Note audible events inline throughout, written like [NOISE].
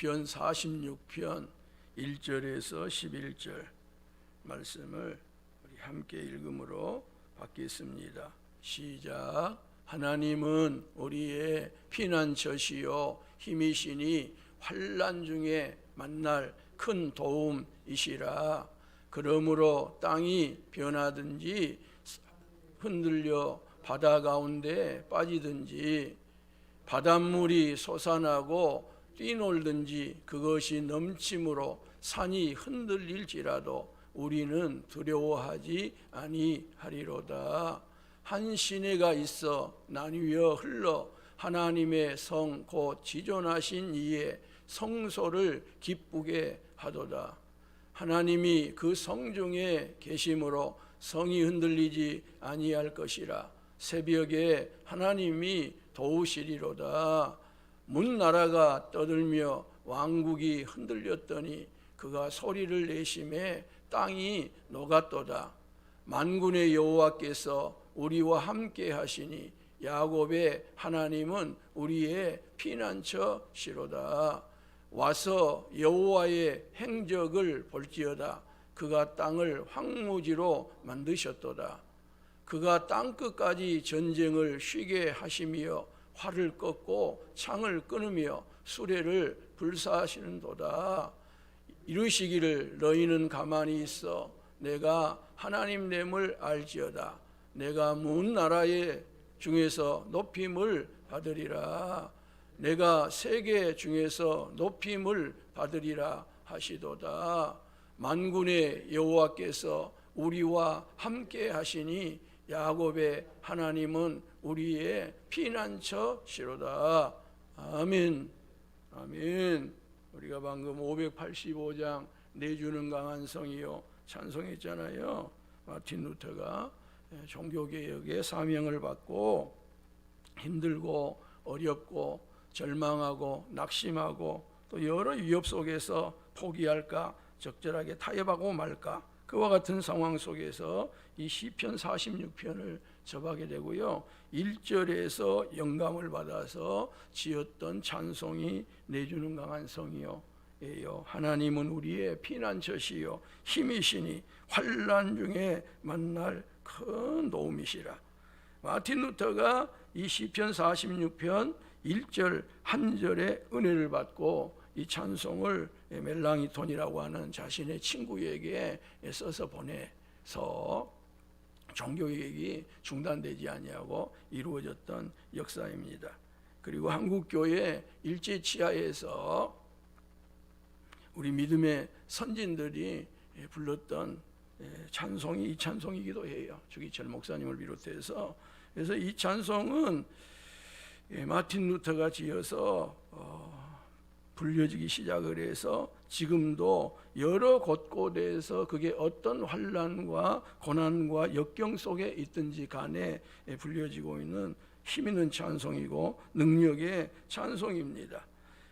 시편 46편 1절에서 11절 말씀을 우리 함께 읽음으로 받겠습니다. 시작. 하나님은 우리의 피난처시요 힘이시니 환난 중에 만날 큰 도움이시라. 그러므로 땅이 변하든지 흔들려 바다 가운데 빠지든지 바닷물이 솟아나고 뛰놀든지 그것이 넘침으로 산이 흔들릴지라도 우리는 두려워하지 아니하리로다. 한 시내가 있어 나뉘어 흘러 하나님의 성 곧 지존하신 이의 성소를 기쁘게 하도다. 하나님이 그 성 중에 계심으로 성이 흔들리지 아니할 것이라. 새벽에 하나님이 도우시리로다. 문 나라가 떠들며 왕국이 흔들렸더니 그가 소리를 내심에 땅이 녹았도다. 만군의 여호와께서 우리와 함께 하시니 야곱의 하나님은 우리의 피난처시로다. 와서 여호와의 행적을 볼지어다. 그가 땅을 황무지로 만드셨도다. 그가 땅 끝까지 전쟁을 쉬게 하시며 활을 꺾고 창을 끊으며 수레를 불사하시는도다. 이르시기를 너희는 가만히 있어 내가 하나님 됨을 알지어다. 내가 문 나라의 중에서 높임을 받으리라. 내가 세계 중에서 높임을 받으리라 하시도다. 만군의 여호와께서 우리와 함께 하시니 야곱의 하나님은 우리의 피난처시로다. 아멘. 아멘. 우리가 방금 585장 내주는 강한 성이요 찬송했잖아요. 마틴 루터가 종교 개혁의 사명을 받고 힘들고 어렵고 절망하고 낙심하고 또 여러 위협 속에서 포기할까 적절하게 타협하고 말까 그와 같은 상황 속에서 이 시편 46편을 접하게 되고요. 1절에서 영감을 받아서 지었던 찬송이 내주는 강한 성이요. 예요. 하나님은 우리의 피난처시요 힘이시니 환난 중에 만날 큰 도움이시라. 마틴 루터가 이 시편 46편 1절 한 절의 은혜를 받고 이 찬송을 멜랑이톤이라고 하는 자신의 친구에게 써서 보내서 종교개혁이 중단되지 아니하고 이루어졌던 역사입니다. 그리고 한국 교회 일제 치하에서 우리 믿음의 선진들이 불렀던 찬송이 이 찬송이기도 해요. 주기철 목사님을 비롯해서 그래서 이 찬송은 마틴 루터가 지어서 어, 불려지기 시작을 해서 지금도 여러 곳곳에서 그게 어떤 환란과 고난과 역경 속에 있든지 간에 불려지고 있는 힘 있는 찬송이고 능력의 찬송입니다.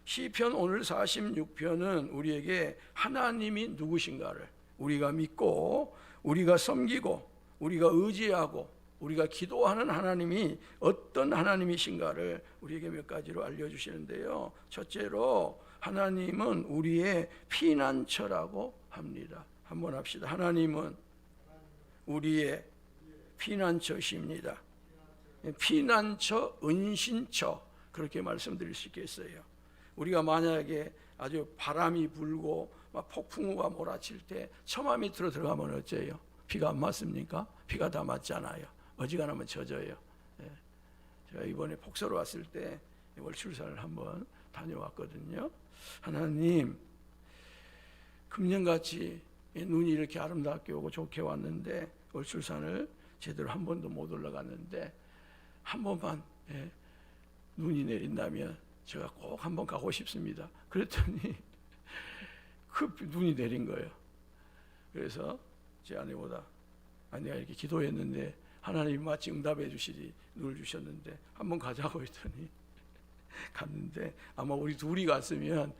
시편 오늘 46편은 우리에게 하나님이 누구신가를 우리가 믿고 우리가 섬기고 우리가 의지하고 우리가 기도하는 하나님이 어떤 하나님이신가를 우리에게 몇 가지로 알려주시는데요. 첫째로 하나님은 우리의 피난처라고 합니다. 한번 합시다. 하나님은 우리의 피난처십니다. 피난처, 은신처 그렇게 말씀드릴 수 있겠어요. 우리가 만약에 아주 바람이 불고 막 폭풍우가 몰아칠 때 처마 밑으로 들어가면 어째요? 비가 안 맞습니까? 비가 다 맞잖아요. 어지간하면 젖어요. 예. 제가 이번에 폭설로 왔을 때 월출산을 한번 다녀왔거든요. 하나님, 금년같이 눈이 이렇게 아름답게 오고 좋게 왔는데 월출산을 제대로 한 번도 못 올라갔는데 한 번만 예, 눈이 내린다면 제가 꼭 한 번 가고 싶습니다. 그랬더니 [LAUGHS] 그 눈이 내린 거예요. 그래서 제 아내보다 아내가 이렇게 기도했는데 하나님 마치 응답해 주시리 눈을 주셨는데 한번 가자고 했더니 [LAUGHS] 갔는데 아마 우리 둘이 갔으면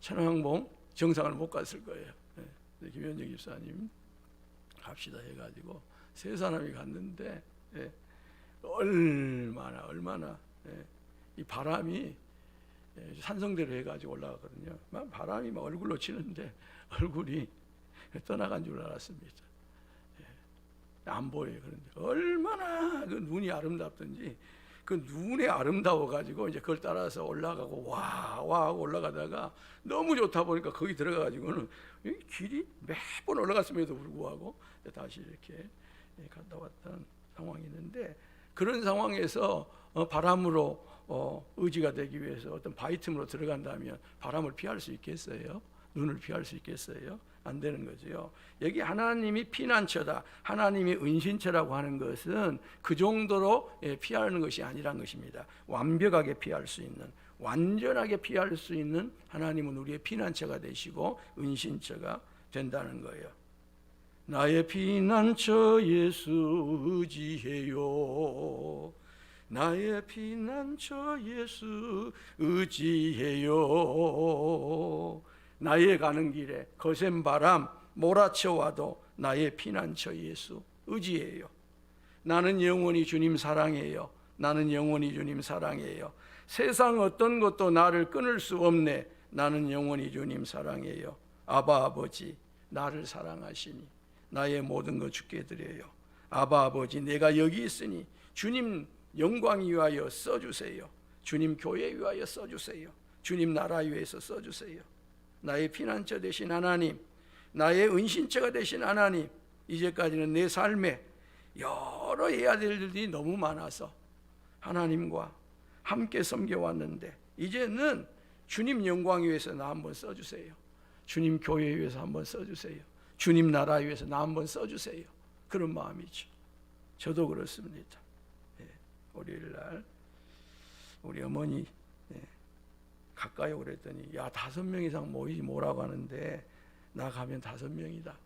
천왕봉 정상을 못 갔을 거예요. 네. 김현정 집사님 갑시다 해가지고 세 사람이 갔는데 네. 얼마나 얼마나 네. 이 바람이 예, 산성대로 해가지고 올라가거든요. 막 바람이 막 얼굴로 치는데 얼굴이 떠나간 줄 알았습니다. 예, 안 보여요. 그런데 얼마나 그 눈이 아름답든지 그 눈에 아름다워 가지고 이제 그걸 따라서 올라가고 와와 하고 올라가다가 너무 좋다 보니까 거기 들어가 가지고는 이 길이 몇번 올라갔음에도 불구하고 다시 이렇게 예, 갔다 왔던 상황이 있는데 그런 상황에서 어, 바람으로 어, 의지가 되기 위해서 어떤 바이틈으로 들어간다면 바람을 피할 수 있겠어요? 눈을 피할 수 있겠어요? 안 되는 거죠. 여기 하나님이 피난처다. 하나님이 은신처라고 하는 것은 그 정도로 예, 피하는 것이 아니란 것입니다. 완벽하게 피할 수 있는, 완전하게 피할 수 있는 하나님은 우리의 피난처가 되시고 은신처가 된다는 거예요. 나의 피난처 예수 의지해요. 나의 피난처 예수 의지해요. 나의 가는 길에 거센 바람 몰아쳐 와도 나의 피난처 예수 의지해요. 나는 영원히 주님 사랑해요. 나는 영원히 주님 사랑해요. 세상 어떤 것도 나를 끊을 수 없네. 나는 영원히 주님 사랑해요. 아바 아버지 나를 사랑하시니 나의 모든 것 주께 드려요. 아바 아버지 내가 여기 있으니 주님 영광 위하여 써주세요. 주님 교회 위하여 써주세요. 주님 나라 위해서 써주세요. 나의 피난처 되신 하나님, 나의 은신처가 되신 하나님, 이제까지는 내 삶에 여러 해야 될 일이 너무 많아서 하나님과 함께 섬겨왔는데 이제는 주님 영광 위해서 나 한번 써주세요. 주님 교회 위해서 한번 써주세요. 주님 나라 위해서 나 한번 써주세요. 그런 마음이죠. 저도 그렇습니다. 예, 월요일 날 우리 어머니 예, 가까이 오랬더니 야 다섯 명 이상 모이지 뭐라고 하는데 나 가면 다섯 명이다.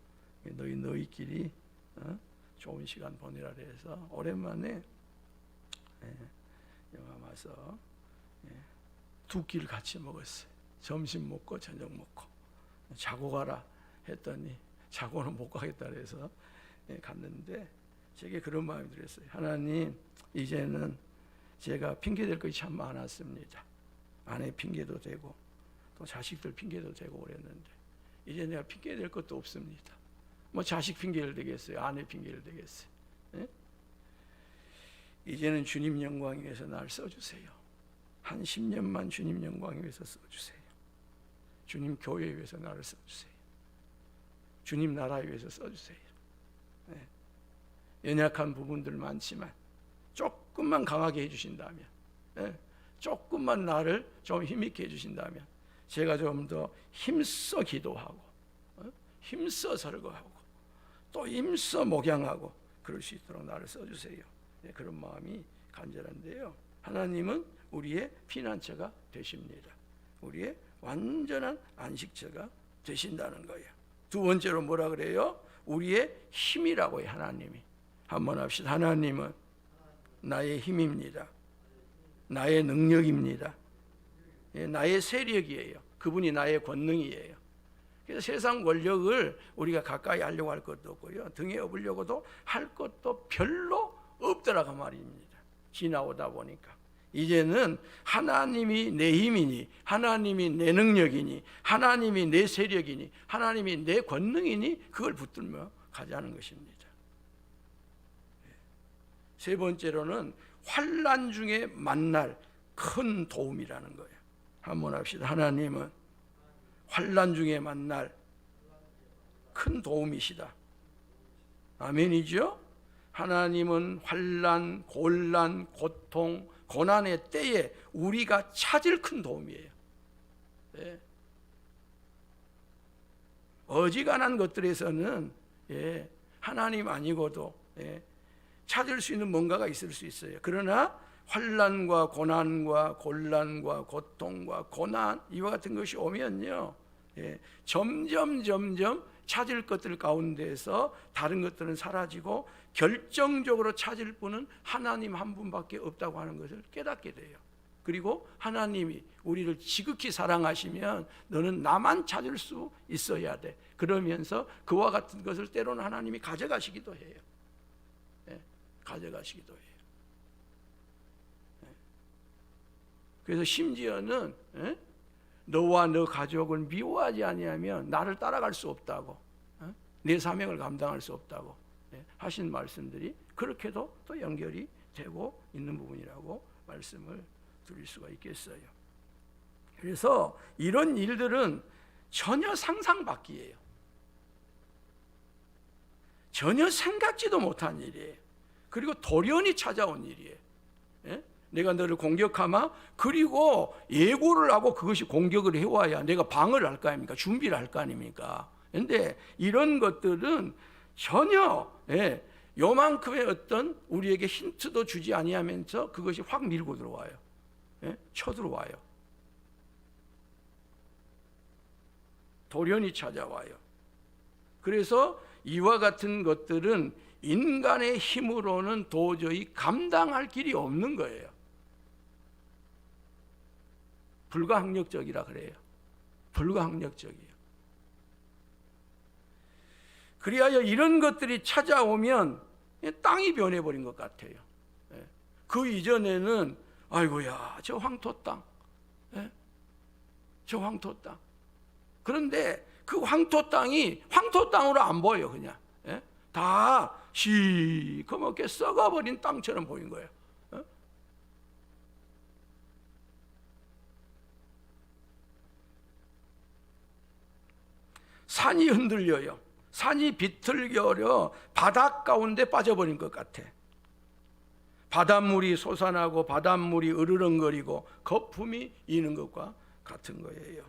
너희 너희끼리 어? 좋은 시간 보내라 해서 오랜만에 예, 영화 와서 예, 두 끼를 같이 먹었어요. 점심 먹고 저녁 먹고 자고 가라 했더니 자고는 못 가겠다 그래서 예, 갔는데 제게 그런 마음이 들었어요. 하나님 이제는 제가 핑계 댈 것이 참 많았습니다. 아내 핑계도 되고 또 자식들 핑계도 되고 그랬는데 이제 내가 핑계 댈 것도 없습니다. 뭐 자식 핑계를 대겠어요. 아내 핑계를 대겠어요. 예? 이제는 주님 영광 위해서 날 써주세요. 한 10년만 주님 영광 위해서 써주세요. 주님 교회 위해서 나를 써주세요. 주님 나라 위해서 써주세요. 네. 연약한 부분들 많지만 조금만 강하게 해주신다면, 네. 조금만 나를 좀 힘있게 해주신다면, 제가 좀 더 힘써 기도하고, 어? 힘써 설거하고, 또 힘써 목양하고 그럴 수 있도록 나를 써주세요. 네, 그런 마음이 간절한데요. 하나님은 우리의 피난처가 되십니다. 우리의 완전한 안식처가 되신다는 거예요. 두 번째로 뭐라 그래요? 우리의 힘이라고 해요, 하나님이. 한번 합시다. 하나님은 나의 힘입니다. 나의 능력입니다. 예, 나의 세력이에요. 그분이 나의 권능이에요. 그래서 세상 권력을 우리가 가까이 하려고 할 것도 없고요. 등에 업으려고도 할 것도 별로 없더라고 말입니다. 지나오다 보니까. 이제는 하나님이 내 힘이니, 하나님이 내 능력이니, 하나님이 내 세력이니, 하나님이 내 권능이니 그걸 붙들며 가자는 것입니다. 세 번째로는 환란 중에 만날 큰 도움이라는 거예요. 한번 합시다. 하나님은 환란 중에 만날 큰 도움이시다. 아멘이죠? 하나님은 환란, 곤란, 고통, 고난의 때에 우리가 찾을 큰 도움이에요. 네. 어지간한 것들에서는 예, 하나님 아니고도 예, 찾을 수 있는 뭔가가 있을 수 있어요. 그러나 환란과 고난과 곤란과 고통과 고난 이와 같은 것이 오면요, 예, 점점 점점 찾을 것들 가운데서 다른 것들은 사라지고 결정적으로 찾을 분은 하나님 한 분밖에 없다고 하는 것을 깨닫게 돼요. 그리고 하나님이 우리를 지극히 사랑하시면 너는 나만 찾을 수 있어야 돼. 그러면서 그와 같은 것을 때로는 하나님이 가져가시기도 해요. 예, 가져가시기도 해요. 예. 그래서 심지어는 예? 너와 너 가족을 미워하지 아니하면 나를 따라갈 수 없다고 어? 내 사명을 감당할 수 없다고 예? 하신 말씀들이 그렇게도 또 연결이 되고 있는 부분이라고 말씀을 드릴 수가 있겠어요. 그래서 이런 일들은 전혀 상상 밖이에요. 전혀 생각지도 못한 일이에요. 그리고 돌연히 찾아온 일이에요. 예? 내가 너를 공격하마 그리고 예고를 하고 그것이 공격을 해와야 내가 방어를 할거 아닙니까? 준비를 할 거 아닙니까? 근데 이런 것들은 전혀 예, 요만큼의 어떤 우리에게 힌트도 주지 아니하면서 그것이 확 밀고 들어와요. 예? 쳐들어와요. 돌연히 찾아와요. 그래서 이와 같은 것들은 인간의 힘으로는 도저히 감당할 길이 없는 거예요. 불가항력적이라 그래요. 불가항력적이에요. 그리하여 이런 것들이 찾아오면 땅이 변해버린 것 같아요. 예. 그 이전에는 아이고야 저 황토 땅, 예? 저 황토 땅. 그런데 그 황토 땅이 황토 땅으로 안 보여 그냥 예? 다 시커멓게 썩어버린 땅처럼 보인 거예요. 어? 산이 흔들려요. 산이 비틀거려 바닷 가운데 빠져버린 것 같아. 바닷물이 솟아나고 바닷물이 으르렁거리고 거품이 이는 것과 같은 거예요.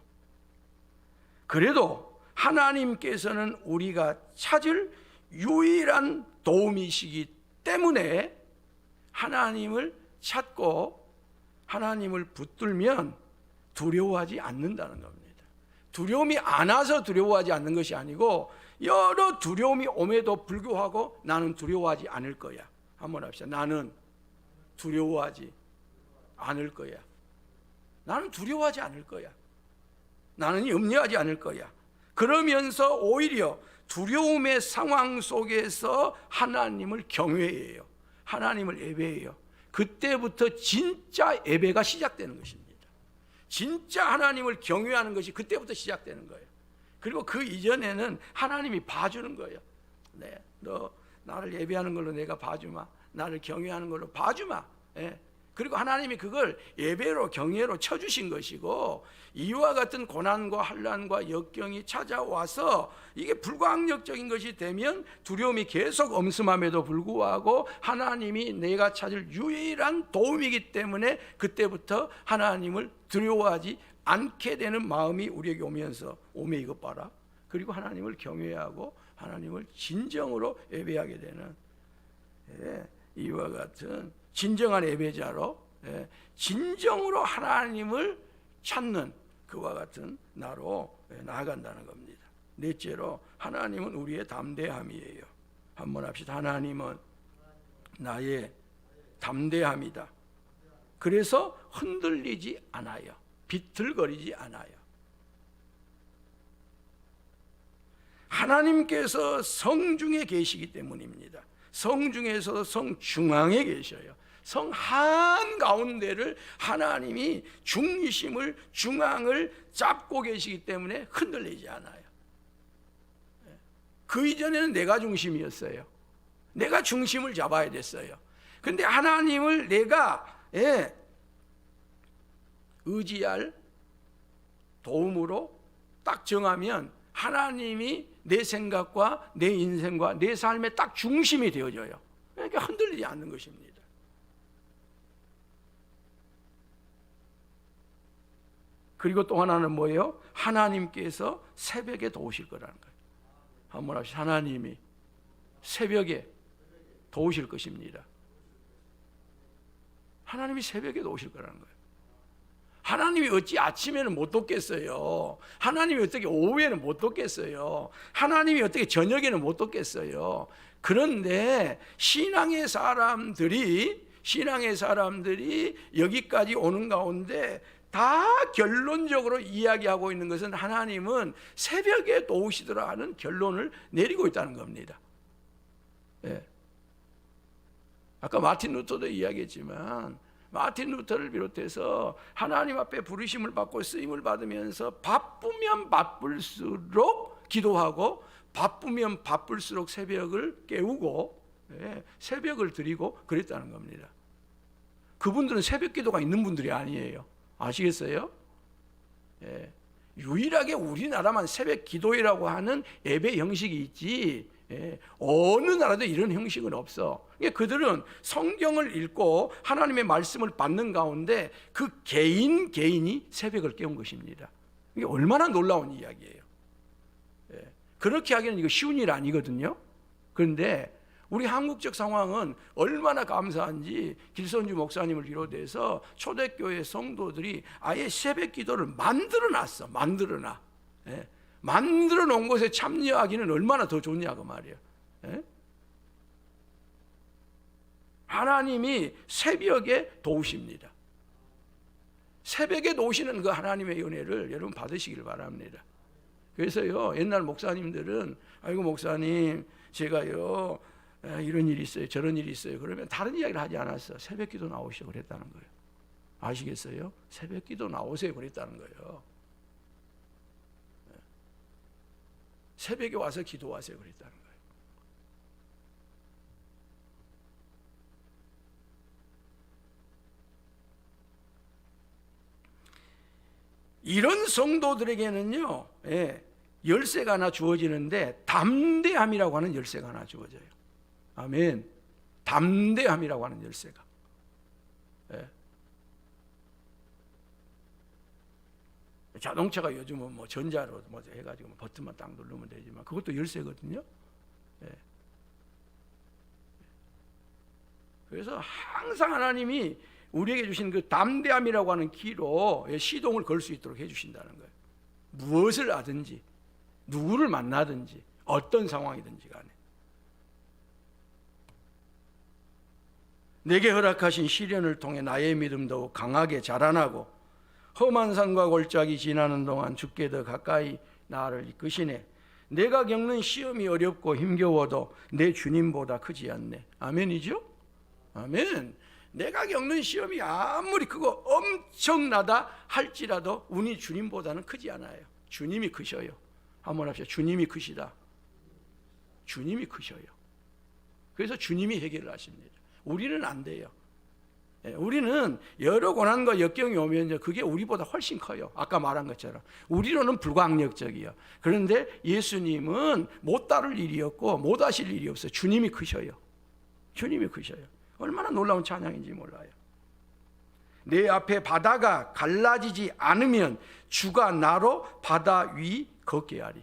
그래도 하나님께서는 우리가 찾을 유일한 도움이시기 때문에 하나님을 찾고 하나님을 붙들면 두려워하지 않는다는 겁니다. 두려움이 안 와서 두려워하지 않는 것이 아니고 여러 두려움이 옴에도 불구하고 나는 두려워하지 않을 거야. 한번 합시다. 나는 두려워하지 않을 거야. 나는 두려워하지 않을 거야. 나는 염려하지 않을 거야. 그러면서 오히려 두려움의 상황 속에서 하나님을 경외해요. 하나님을 예배해요. 그때부터 진짜 예배가 시작되는 것입니다. 진짜 하나님을 경외하는 것이 그때부터 시작되는 거예요. 그리고 그 이전에는 하나님이 봐주는 거예요. 네, 너 나를 예배하는 걸로 내가 봐주마. 나를 경외하는 걸로 봐주마. 예. 그리고 하나님이 그걸 예배로 경외로 쳐주신 것이고 이와 같은 고난과 환란과 역경이 찾아와서 이게 불가항력적인 것이 되면 두려움이 계속 엄습함에도 불구하고 하나님이 내가 찾을 유일한 도움이기 때문에 그때부터 하나님을 두려워하지 않게 되는 마음이 우리에게 오면서 오메 이것 봐라. 그리고 하나님을 경외하고 하나님을 진정으로 예배하게 되는 예, 이와 같은 진정한 예배자로 예, 진정으로 하나님을 찾는 그와 같은 나로 예, 나아간다는 겁니다. 넷째로 하나님은 우리의 담대함이에요. 한번 합시다. 하나님은 나의 담대함이다. 그래서 흔들리지 않아요. 비틀거리지 않아요. 하나님께서 성중에 계시기 때문입니다. 성중에서 성중앙에 계셔요. 성 한가운데를 하나님이 중심을 중앙을 잡고 계시기 때문에 흔들리지 않아요. 그 이전에는 내가 중심이었어요. 내가 중심을 잡아야 됐어요. 근데 하나님을 내가 예, 의지할 도움으로 딱 정하면 하나님이 내 생각과 내 인생과 내 삶의 딱 중심이 되어져요. 그러니까 흔들리지 않는 것입니다. 그리고 또 하나는 뭐예요? 하나님께서 새벽에 도우실 거라는 거예요. 한번 합시다. 하나님이 새벽에 도우실 것입니다. 하나님이 새벽에 도우실 거라는 거예요. 하나님이 어찌 아침에는 못 돕겠어요? 하나님이 어떻게 오후에는 못 돕겠어요? 하나님이 어떻게 저녁에는 못 돕겠어요? 그런데 신앙의 사람들이 신앙의 사람들이 여기까지 오는 가운데 다 결론적으로 이야기하고 있는 것은 하나님은 새벽에 도우시더라 하는 결론을 내리고 있다는 겁니다. 예. 아까 마틴 루터도 이야기했지만 마틴 루터를 비롯해서 하나님 앞에 부르심을 받고 쓰임을 받으면서 바쁘면 바쁠수록 기도하고 바쁘면 바쁠수록 새벽을 깨우고 예, 새벽을 드리고 그랬다는 겁니다. 그분들은 새벽 기도가 있는 분들이 아니에요. 아시겠어요? 예, 유일하게 우리나라만 새벽 기도회라고 하는 예배 형식이 있지 예, 어느 나라도 이런 형식은 없어. 그러니까 그들은 성경을 읽고 하나님의 말씀을 받는 가운데 그 개인 개인이 새벽을 깨운 것입니다. 이게 얼마나 놀라운 이야기예요. 예, 그렇게 하기는 이거 쉬운 일 아니거든요. 그런데 우리 한국적 상황은 얼마나 감사한지 길선주 목사님을 비롯해서 초대교회 성도들이 아예 새벽 기도를 만들어 놨어. 만들어 놔. 예. 만들어 놓은 것에 참여하기는 얼마나 더 좋냐고 말이에요. 예? 하나님이 새벽에 도우십니다. 새벽에 도우시는 그 하나님의 은혜를 여러분 받으시길 바랍니다. 그래서요 옛날 목사님들은 아이고 목사님 제가요 에, 이런 일이 있어요 저런 일이 있어요 그러면 다른 이야기를 하지 않았어 새벽 기도 나오시오 그랬다는 거예요 아시겠어요? 새벽 기도 나오세요 그랬다는 거예요 예. 새벽에 와서 기도하세요 그랬다는 거예요 이런 성도들에게는요, 예, 열쇠가 하나 주어지는데 담대함이라고 하는 열쇠가 하나 주어져요. 아멘. 담대함이라고 하는 열쇠가. 예. 자동차가 요즘은 뭐 전자로 뭐 해가지고 뭐 버튼만 딱 누르면 되지만 그것도 열쇠거든요. 예. 그래서 항상 하나님이 우리에게 주신 그 담대함이라고 하는 키로 시동을 걸 수 있도록 해주신다는 거예요. 무엇을 하든지, 누구를 만나든지, 어떤 상황이든지 간에. 내게 허락하신 시련을 통해 나의 믿음 더욱 강하게 자라나고 험한 산과 골짜기 지나는 동안 주께 더 가까이 나를 이끄시네. 내가 겪는 시험이 어렵고 힘겨워도 내 주님보다 크지 않네. 아멘이죠? 아멘. 내가 겪는 시험이 아무리 크고 엄청나다 할지라도 운이 주님보다는 크지 않아요. 주님이 크셔요. 한번 합시다. 주님이 크시다. 주님이 크셔요. 그래서 주님이 해결을 하십니다. 우리는 안 돼요. 예, 우리는 여러 고난과 역경이 오면 그게 우리보다 훨씬 커요. 아까 말한 것처럼 우리로는 불가항력적이요. 그런데 예수님은 못 다룰 일이 없고 못 하실 일이 없어요. 주님이 크셔요. 주님이 크셔요. 얼마나 놀라운 찬양인지 몰라요. 내 앞에 바다가 갈라지지 않으면 주가 나로 바다 위 걷게 하리.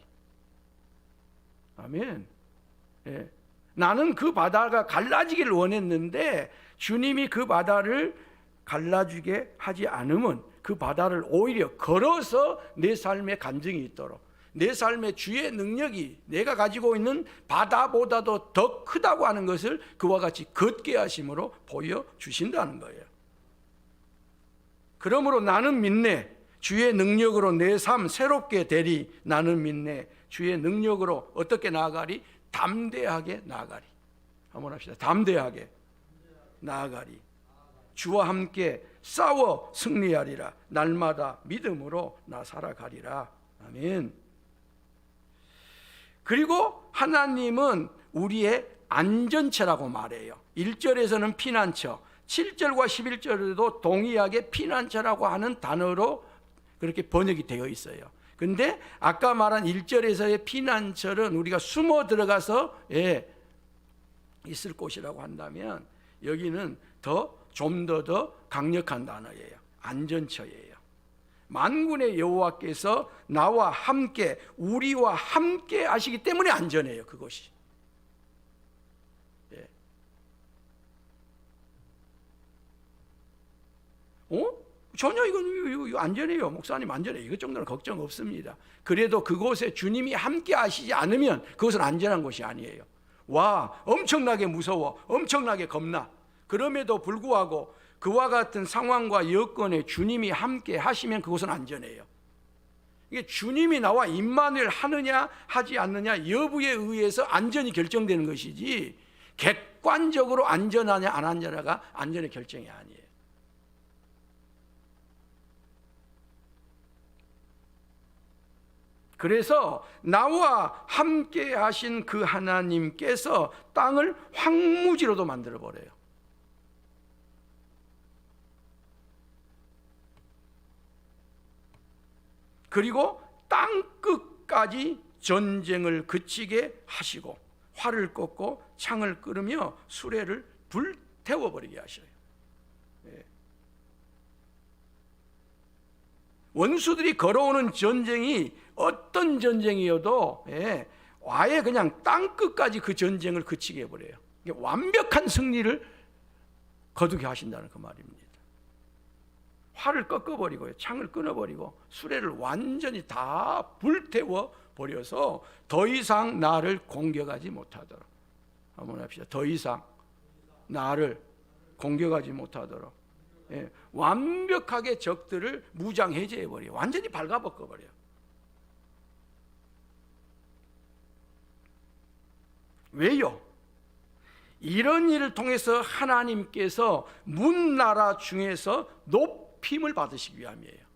아멘. 예. 나는 그 바다가 갈라지기를 원했는데 주님이 그 바다를 갈라지게 하지 않으면 그 바다를 오히려 걸어서 내 삶에 간증이 있도록 내 삶의 주의 능력이 내가 가지고 있는 바다보다도 더 크다고 하는 것을 그와 같이 걷게 하심으로 보여 주신다는 거예요. 그러므로 나는 믿네. 주의 능력으로 내 삶 새롭게 되리. 나는 믿네. 주의 능력으로 어떻게 나아가리? 담대하게 나아가리. 한번 합시다. 담대하게 나아가리. 주와 함께 싸워 승리하리라. 날마다 믿음으로 나 살아가리라. 아멘. 그리고 하나님은 우리의 안전처라고 말해요. 1절에서는 피난처, 7절과 11절에도 동의하게 피난처라고 하는 단어로 그렇게 번역이 되어 있어요. 근데 아까 말한 1절에서의 피난처는 우리가 숨어 들어가서 예, 있을 곳이라고 한다면 여기는 더좀더더 강력한 단어예요. 안전처예요. 만군의 여호와께서 나와 함께 우리와 함께 하시기 때문에 안전해요 그것이. 예. 어? 전혀 이건 안전해요 목사님 안전해 이것 정도는 걱정 없습니다. 그래도 그곳에 주님이 함께 하시지 않으면 그것은 안전한 곳이 아니에요. 와 엄청나게 무서워 엄청나게 겁나 그럼에도 불구하고 그와 같은 상황과 여건에 주님이 함께 하시면 그것은 안전해요. 이게 주님이 나와 임만을 하느냐 하지 않느냐 여부에 의해서 안전이 결정되는 것이지 객관적으로 안전하냐 안 안전하가 안전의 결정이 아니에요. 그래서 나와 함께 하신 그 하나님께서 땅을 황무지로도 만들어 버려요. 그리고 땅 끝까지 전쟁을 그치게 하시고 활을 꺾고 창을 끄르며 수레를 불태워 버리게 하셔요. 예. 원수들이 걸어오는 전쟁이 어떤 전쟁이어도 예, 아예 그냥 땅 끝까지 그 전쟁을 그치게 해버려요. 완벽한 승리를 거두게 하신다는 그 말입니다. 활을 꺾어버리고요, 창을 끊어버리고 수레를 완전히 다 불태워 버려서 더 이상 나를 공격하지 못하도록 한번 합시다. 더 이상 나를 공격하지 못하도록 예, 완벽하게 적들을 무장 해제해 버려. 완전히 발가벗겨 버려. 왜요? 이런 일을 통해서 하나님께서 문나라 중에서 높임을 받으시기 위함이에요.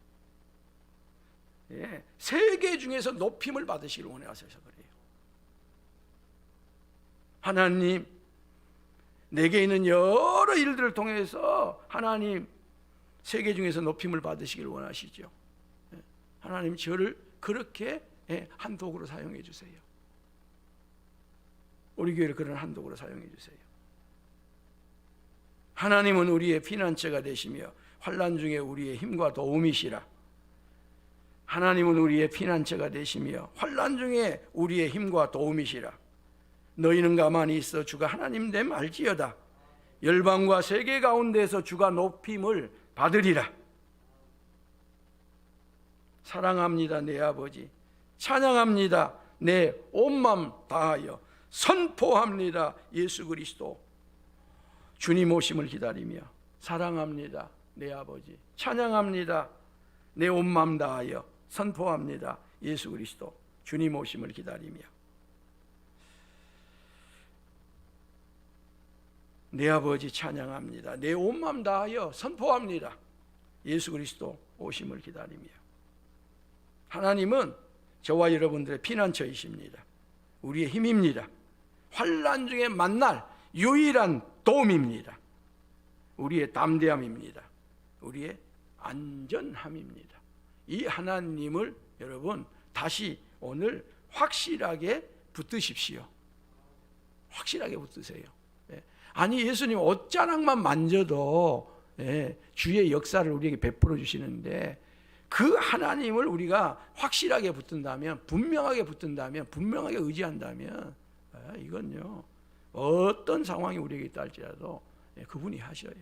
예, 세계 중에서 높임을 받으시길 원하셔서 그래요. 하나님, 내게 있는 여러 일들을 통해서 하나님 세계 중에서 높임을 받으시길 원하시죠. 예, 하나님 저를 그렇게 예, 한 도구로 사용해 주세요. 우리 교회를 그런 한 도구로 사용해 주세요. 하나님은 우리의 피난처가 되시며 환난 중에 우리의 힘과 도움이시라. 하나님은 우리의 피난처가 되시며 환난 중에 우리의 힘과 도움이시라. 너희는 가만히 있어 주가 하나님 됨 알지어다. 열방과 세계 가운데서 주가 높임을 받으리라. 사랑합니다 내 아버지. 찬양합니다 내 온맘 다하여 선포합니다 예수 그리스도. 주님 오심을 기다리며 사랑합니다 내 아버지. 찬양합니다 내 온맘 다하여 선포합니다 예수 그리스도. 주님 오심을 기다리며 내 아버지 찬양합니다. 내 온맘 다하여 선포합니다. 예수 그리스도 오심을 기다리며 하나님은 저와 여러분들의 피난처이십니다. 우리의 힘입니다. 환란 중에 만날 유일한 도움입니다. 우리의 담대함입니다. 우리의 안전함입니다. 이 하나님을 여러분 다시 오늘 확실하게 붙드십시오. 확실하게 붙드세요. 예. 아니 예수님 옷자락만 만져도 예, 주의 역사를 우리에게 베풀어 주시는데 그 하나님을 우리가 확실하게 붙든다면 분명하게 붙든다면 분명하게 의지한다면 예, 이건요 어떤 상황이 우리에게 있다 할지라도 예, 그분이 하셔요.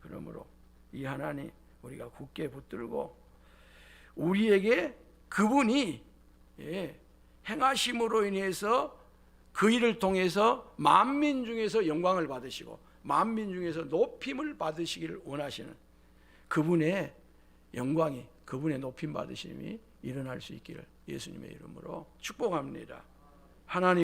그러므로 이 하나님 우리가 굳게 붙들고 우리에게 그분이 예, 행하심으로 인해서 그 일을 통해서 만민 중에서 영광을 받으시고 만민 중에서 높임을 받으시기를 원하시는 그분의 영광이 그분의 높임 받으심이 일어날 수 있기를 예수님의 이름으로 축복합니다. 하나님